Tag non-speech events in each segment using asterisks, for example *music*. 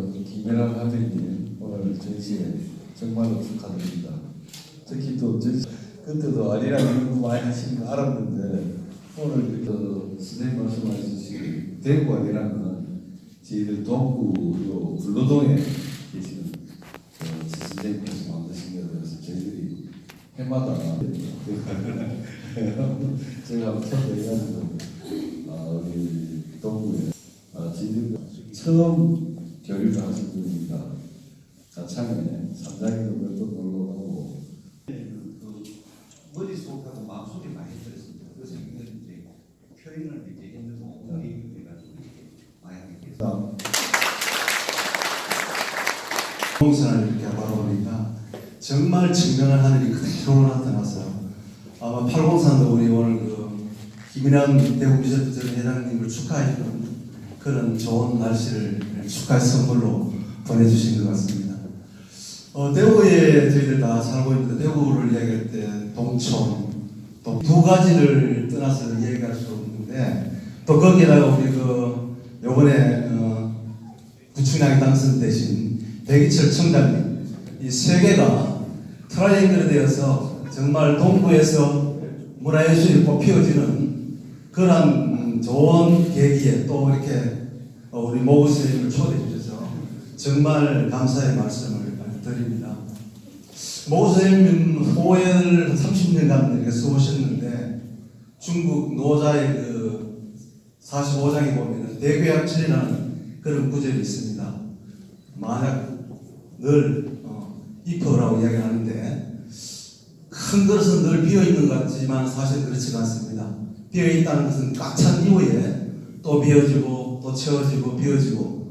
김혜랑 하빈님 오늘 전시회 정말로 축하드립니다. 특히 또 전시 그때도 아리랑 거 많이 하시는 거 알았는데 오늘 그 선생님 말씀하신 대구 아리랑은 저희들 동구 요 불로동에 계시는 그 선생님께서 만드신 거라서 저희들이 해마다 *laughs* 제가 초대해가지고 아 우리 동구에 아 저희들 처음 교류를 하신 분입니다. 가창에 삼장에도 몇번 놀러 가고 그 머릿속하고 마음속에 많이 들었습니다. 그래서 이제 표현을 이제 힘들고 해가지고 이렇게 많이 하게 됐어요. 동선을 이렇게 바라보니까 정말 증명을 하늘이 그대로 나타났어요. 아마 팔공산도 우리 오늘 그 김인환 대구비서부 전 회장님을 축하해 주는 그런 좋은 날씨를 축하의 선물로 보내주신 것 같습니다. 어, 대구에 저희들 다 살고 있는데 대구를 이야기할 때 동촌 또 두 가지를 떠나서 이야기할 수 없는데 또 거기다가 우리 그 요번에 어, 부총장이 당선되신 백이철 청장님 이 세 개가 트라이앵글이 되어서 정말 동부에서 문화예술이 뽑혀지는 그런 음, 좋은 계기에 또 이렇게 어, 우리 모우 선생님을 초대해 주셔서 정말 감사의 말씀을 드립니다. 선생님 호엘 30년간 이렇게 써오셨는데 중국 노자의 그 45장에 보면 대교약질이라는 그런 구절이 있습니다. 만약 늘 어, 이퍼라고 이야기하는데 큰 그릇은 늘 비어 있는 것 같지만 사실 그렇지 가 않습니다. 비어 있다는 것은 꽉 찬 이후에 또 비어지고 또 채워지고 비어지고.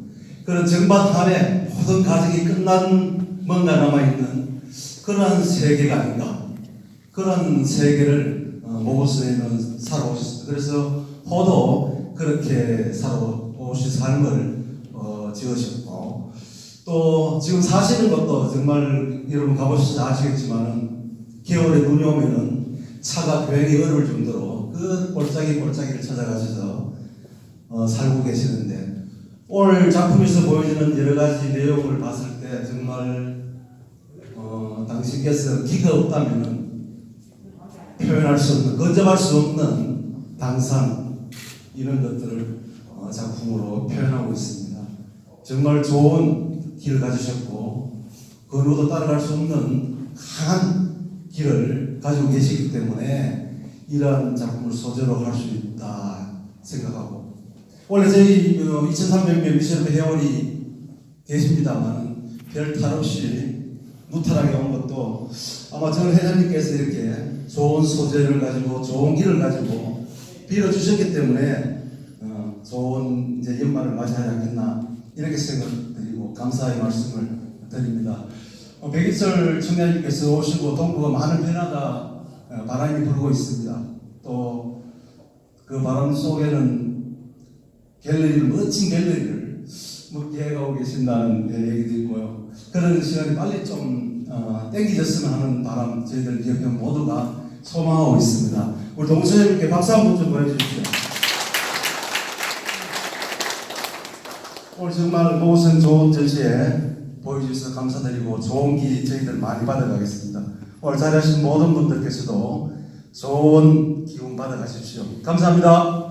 그런 정바탄에 모든 가정이 끝난 뭔가 남아 있는 그러한 세계가 아닌가. 그런 세계를 어, 모고스에는 살아오셨습니다. 그래서 호도 그렇게 살아오신 삶을 어, 지으셨고. 또 지금 사시는 것도 정말 여러분 가보셔서 아시겠지만은 겨울에 눈이 오면은 차가 굉장히 어려울 정도로 그 골짜기 골짜기를 찾아가셔서 어, 살고 계시는데 오늘 작품에서 보여지는 여러 가지 내용을 봤을 때 정말 어, 당신께서 기가 없다면은 표현할 수 없는 건져할 수 없는 당상 이런 것들을 어, 작품으로 표현하고 있습니다. 정말 좋은 길을 가지셨고 그 누구도 따라갈 수 없는 강한 길을 가지고 계시기 때문에 이러한 작품을 소재로 할 수 있다 생각하고 원래 저희 2,300명 미션 회원이 계십니다만 별 탈 없이 무탈하게 온 것도 아마 전 회장님께서 이렇게 좋은 소재를 가지고 좋은 길을 가지고 빌어주셨기 때문에 어, 좋은 이제 연말을 맞이하지 않겠나 이렇게 생각드리고 감사의 말씀을 드립니다. 어, 백일설 청장님께서 오시고 동구가 많은 변화가 어, 바람이 불고 있습니다. 또 그 바람 속에는 갤러리를 멋진 갤러리를 뭐 계획하고 계신다는 얘기도 있고요. 그런 시간이 빨리 좀 어, 땡기졌으면 하는 바람 저희들 기업회 모두가 소망하고 있습니다. 우리 동서님께 박수 한 번 좀 보내주십시오. 오늘 정말 모선 좋은 전시에 보여주셔서 감사드리고 좋은 기 저희들 많이 받아가겠습니다. 오늘 자리하신 모든 분들께서도 좋은 기운 받아가십시오. 감사합니다.